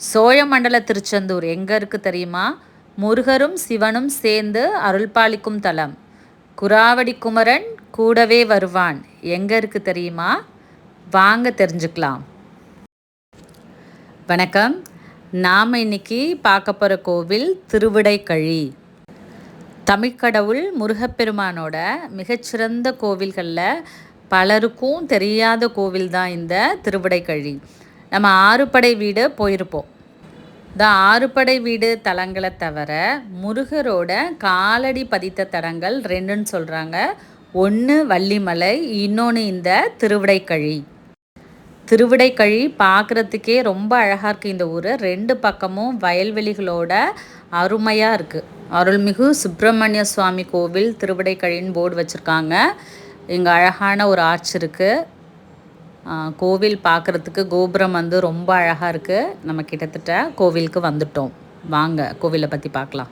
சோழமண்டல திருச்செந்தூர் எங்கே இருக்குது தெரியுமா? முருகரும் சிவனும் சேர்ந்து அருள்பாலிக்கும் தலம். குராவடி குமரன் கூடவே வருவான். எங்கே இருக்குது தெரியுமா? வாங்க தெரிஞ்சுக்கலாம். வணக்கம். நாம் இன்னைக்கு பார்க்க போகிற கோவில் திருவிடைக்கழி தமிழ்க்கடவுள் முருகப்பெருமானோட மிகச்சிறந்த கோவில்களில் பலருக்கும் தெரியாத கோவில் தான் இந்த திருவிடைக்கழி நம்ம ஆறுபடை வீடு போயிருப்போம். இந்த ஆறுபடை வீடு தலங்களை தவிர முருகரோட காலடி பதித்த தலங்கள் ரெண்டுன்னு சொல்கிறாங்க ஒன்று வள்ளிமலை இன்னொன்று இந்த திருவிடைக்கழி. திருவிடைக்கழி பார்க்குறதுக்கே ரொம்ப அழகாக இருக்குது இந்த ஊர். ரெண்டு பக்கமும் வயல்வெளிகளோட அருமையாக இருக்குது அருள்மிகு சுப்பிரமணிய சுவாமி கோவில் திருவிடைக்கழின்னு போர்டு வச்சுருக்காங்க. இங்கே அழகான ஒரு ஆர்ச் இருக்குது கோவில் பார்க்குறதுக்கு கோபுரம் வந்து ரொம்ப அழகாக இருக்குது நம்ம கிட்டத்தட்ட கோவிலுக்கு வந்துட்டோம். வாங்க கோவிலை பற்றி பார்க்கலாம்.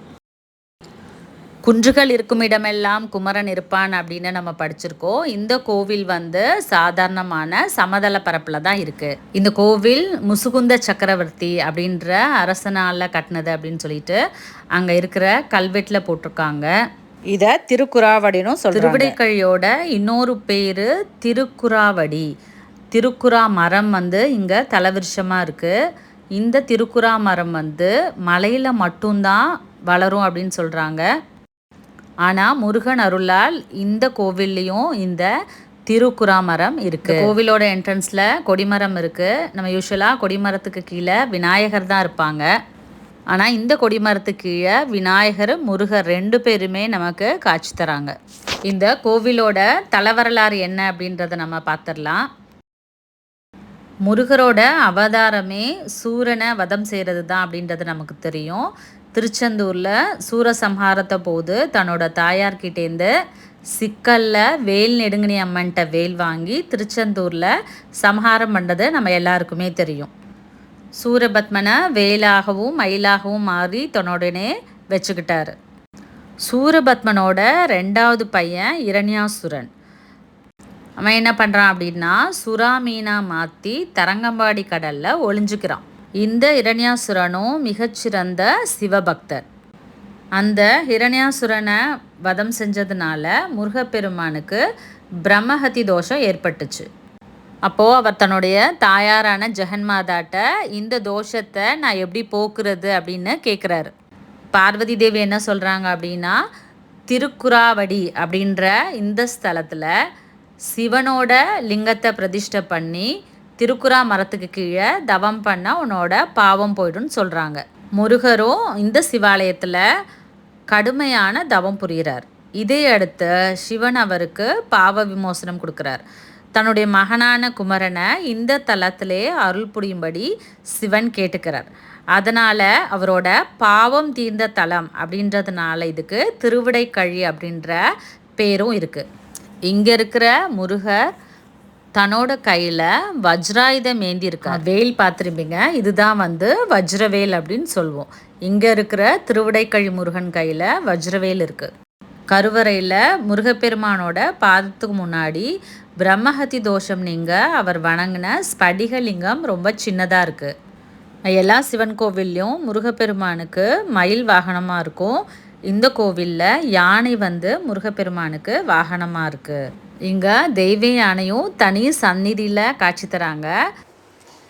குன்றுகள் இருக்கும் இடமெல்லாம் குமரன் இருப்பான் அப்படின்னு நம்ம படிச்சிருக்கோம். இந்த கோவில் வந்து சாதாரணமான சமதள பரப்பில் தான் இருக்குது இந்த கோவில் முசுகுந்த சக்கரவர்த்தி அப்படின்ற அரசனால் கட்டினது அப்படின்னு சொல்லிட்டு அங்கே இருக்கிற கல்வெட்டில் போட்டிருக்காங்க. இதை திருக்குறாவடினும் திருவிடைக்கழியோட இன்னொரு பேர் திருக்குறாவடி. திருக்குறா மரம் வந்து இங்கே தலவிருஷமாக இருக்குது இந்த திருக்குறா மரம் வந்து மலையில் மட்டும்தான் வளரும் அப்படின்னு சொல்கிறாங்க ஆனால் முருகன் அருளால் இந்த கோவில்லையும் இந்த திருக்குறா மரம் இருக்குது கோவிலோட என்ட்ரன்ஸில் கொடிமரம் இருக்குது நம்ம யூஸ்வலாக கொடிமரத்துக்கு கீழே விநாயகர் தான் இருப்பாங்க. ஆனால் இந்த கொடிமரத்துக்கு கீழே விநாயகர் முருகர் ரெண்டு பேருமே நமக்கு காட்சி தராங்க. இந்த கோவிலோட தலவரலாறு என்ன அப்படின்றத நம்ம பார்த்துடலாம் முருகரோட அவதாரமே சூரனை வதம் செய்கிறது தான் அப்படின்றது நமக்கு தெரியும். திருச்செந்தூரில் சூரசம்ஹாரத்தை போது தன்னோட தாயார்கிட்டேருந்து சிக்கலில் வேல் நெடுங்கினி அம்மன்ட்ட வேல் வாங்கி திருச்செந்தூரில் சம்ஹாரம் பண்ணுறது நம்ம எல்லாருக்குமே தெரியும். சூரபத்மனை வேலாகவும் மயிலாகவும் மாறி தன்னோடனே வச்சுக்கிட்டாரு. சூரபத்மனோட ரெண்டாவது பையன் இரண்யாசுரன். அவன் என்ன பண்ணுறான் அப்படின்னா சுறா மீனாக மாற்றி தரங்கம்பாடி கடலில் ஒளிஞ்சுக்கிறான். இந்த இரண்யாசுரனும் மிகச்சிறந்த சிவபக்தர். அந்த ஹிரண்யாசுரனை வதம் செஞ்சதுனால முருகப்பெருமானுக்கு பிரம்மஹதி தோஷம் ஏற்பட்டுச்சு. அப்போது அவர் தன்னுடைய தாயாரான ஜெகன்மாதாட்ட இந்த தோஷத்தை நான் எப்படி போக்குறது? அப்படின்னு கேட்குறாரு பார்வதி தேவி என்ன சொல்கிறாங்க அப்படின்னா திருக்குறாவடி அப்படின்ற இந்த ஸ்தலத்தில் சிவனோட லிங்கத்தை பிரதிஷ்டை பண்ணி திருக்குறா மரத்துக்கு கீழே தவம் பண்ணால் உன்னோட பாவம் போய்டும்னு சொல்கிறாங்க முருகரும் இந்த சிவாலயத்தில் கடுமையான தவம் புரிகிறார் இதை அடுத்து சிவன் அவருக்கு பாவ விமோசனம் கொடுக்குறார். தன்னுடைய மகனான குமரனை இந்த தலத்திலே அருள் புரியும்படி சிவன் கேட்டுக்கிறார். அதனால் அவரோட பாவம் தீர்ந்த தலம் அப்படின்றதுனால இதுக்கு திருவிடைக்கழி அப்படின்ற பேரும் இருக்குது இங்கே இருக்கிற முருகர் தன்னோட கையில் வஜ்ராயுதம் ஏந்தி வேல் பார்த்துருப்பீங்க. இதுதான் வந்து வஜ்ரவேல் அப்படின்னு சொல்லுவோம் இங்கே இருக்கிற திருவிடைக்கழி முருகன் கையில் வஜ்ரவேல் இருக்குது கருவறையில் முருகப்பெருமானோட பாதத்துக்கு முன்னாடி பிரம்மஹத்தி தோஷம் நீங்கள் அவர் வணங்கின ஸ்படிகலிங்கம் ரொம்ப சின்னதாக இருக்குது எல்லா சிவன் கோவில்லையும் முருகப்பெருமானுக்கு மயில் வாகனமாக இருக்கும். இந்த கோவிலில் யானை வந்து முருகப்பெருமானுக்கு வாகனமாக இருக்குது இங்கே தெய்வ யானையும் தனி சந்நிதியில் காட்சி தராங்க.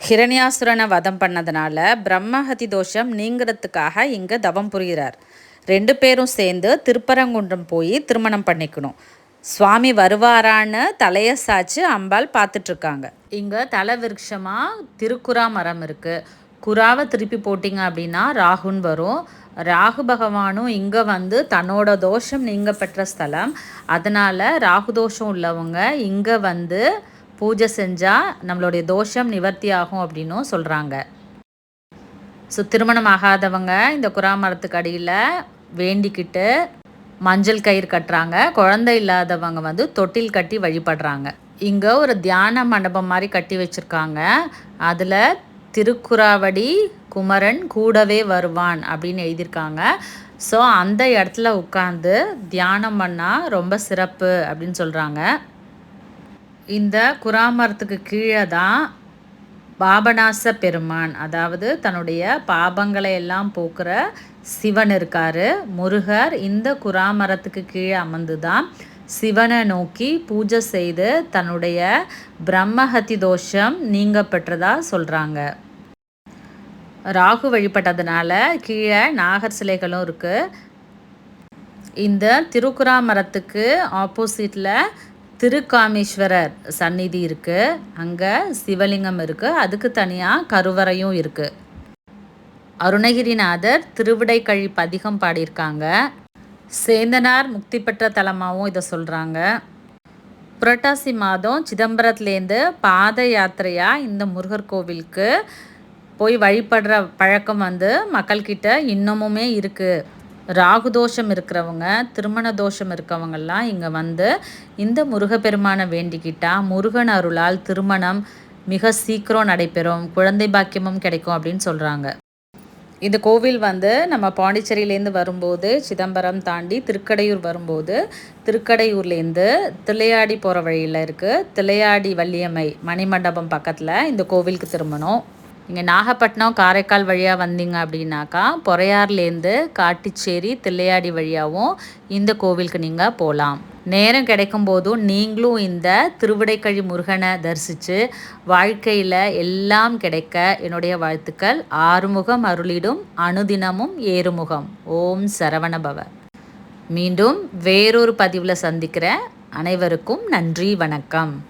ஹிரண்யாசுரனை வதம் பண்ணதுனால பிரம்மஹதி தோஷம் நீங்கிறதுக்காக இங்கே தவம் புரிகிறார் ரெண்டு பேரும் சேர்ந்து திருப்பரங்குன்றம் போய் திருமணம் பண்ணிக்கணும். சுவாமி வருவாரான்னு தலையை சாச்சு அம்பாள் பார்த்துட்ருக்காங்க இங்கே தலை விருட்சமாக திருக்குறா மரம் இருக்குது குராவை திருப்பி போட்டிங்க அப்படின்னா ராகுன்னு வரும். ராகு பகவானும் இங்கே வந்து தன்னோட தோஷம் நீங்கள் பெற்ற ஸ்தலம். அதனால் ராகு தோஷம் உள்ளவங்க இங்கே வந்து பூஜை செஞ்சால் நம்மளுடைய தோஷம் நிவர்த்தி ஆகும் அப்படின்னும் சொல்கிறாங்க ஸோ திருமணம் ஆகாதவங்க இந்த குரா மரத்துக்கு அடியில் வேண்டிக்கிட்டு மஞ்சள் கயிறு கட்டுறாங்க. குழந்தை இல்லாதவங்க வந்து தொட்டில் கட்டி வழிபடுறாங்க. இங்கே ஒரு தியான மண்டபம் மாதிரி கட்டி வச்சுருக்காங்க. அதில் திருக்குறாவடி குமரன் கூடவே வருவான் அப்படின்னு எழுதியிருக்காங்க. ஸோ அந்த இடத்துல உட்காந்து தியானம் பண்ணால் ரொம்ப சிறப்பு அப்படின்னு சொல்கிறாங்க இந்த குராமரத்துக்கு கீழே தான் பாபநாச பெருமான் அதாவது தன்னுடைய பாபங்களை எல்லாம் போக்குற சிவன் இருக்கார். முருகர் இந்த குராமரத்துக்கு கீழே அமர்ந்து தான் சிவனை நோக்கி பூஜை செய்து தன்னுடைய பிரம்மஹத்தி தோஷம் நீங்க பெற்றதா சொல்கிறாங்க ராகு வழிபட்டதுனால கீழே நாகர் சிலைகளும் இருக்குது இந்த திருக்குறாமரத்துக்கு ஆப்போசிட்டில் திருக்காமேஸ்வரர் சந்நிதி இருக்குது அங்கே சிவலிங்கம் இருக்குது அதுக்கு தனியாக கருவறையும் இருக்குது அருணகிரிநாதர் திருவிடைக்கழி பதிகம் பாடியிருக்காங்க. சேந்தனார் முக்தி பெற்ற தலமாகவும் இதை சொல்கிறாங்க புரட்டாசி மாதம் சிதம்பரத்துலேருந்து பாத யாத்திரையாக இந்த முருகர் கோவிலுக்கு போய் வழிபடுற பழக்கம் வந்து மக்கள்கிட்ட இன்னமுமே இருக்குது ராகு தோஷம் இருக்கிறவங்க திருமண தோஷம் இருக்கவங்கெல்லாம் இங்கே வந்து இந்த முருகப்பெருமானை வேண்டிக்கிட்டால் முருகன் அருளால் திருமணம் மிக சீக்கிரம் நடைபெறும் குழந்தை பாக்கியமும் கிடைக்கும் அப்படின்னு சொல்கிறாங்க இந்த கோவில் வந்து நம்ம பாண்டிச்சேரியிலேருந்து வரும்போது சிதம்பரம் தாண்டி திருக்கடையூர் வரும்போது திருக்கடையூர்லேருந்து திளையாடி போகிற வழியில் இருக்குது திளையாடி வள்ளியம்மை மணிமண்டபம் பக்கத்தில் இந்த கோவிலுக்கு திரும்பணும். இங்கே நாகப்பட்டினம் காரைக்கால் வழியாக வந்தீங்க அப்படின்னாக்கா பொறையார்லேருந்து காட்டிச்சேரி தில்லையாடி வழியாகவும் இந்த கோவிலுக்கு நீங்கள் போகலாம் நேரம் கிடைக்கும் போதும் நீங்களும் இந்த திருவிடைக்கழி முருகனை தரிசித்து வாழ்க்கையில் எல்லாம் கிடைக்க என்னுடைய வாழ்த்துக்கள். ஆறுமுகம் அருளிடும் அனுதினமும் ஏறுமுகம். ஓம் சரவணபவ. மீண்டும் வேறொரு பதிவில் சந்திக்கிற அனைவருக்கும் நன்றி வணக்கம்.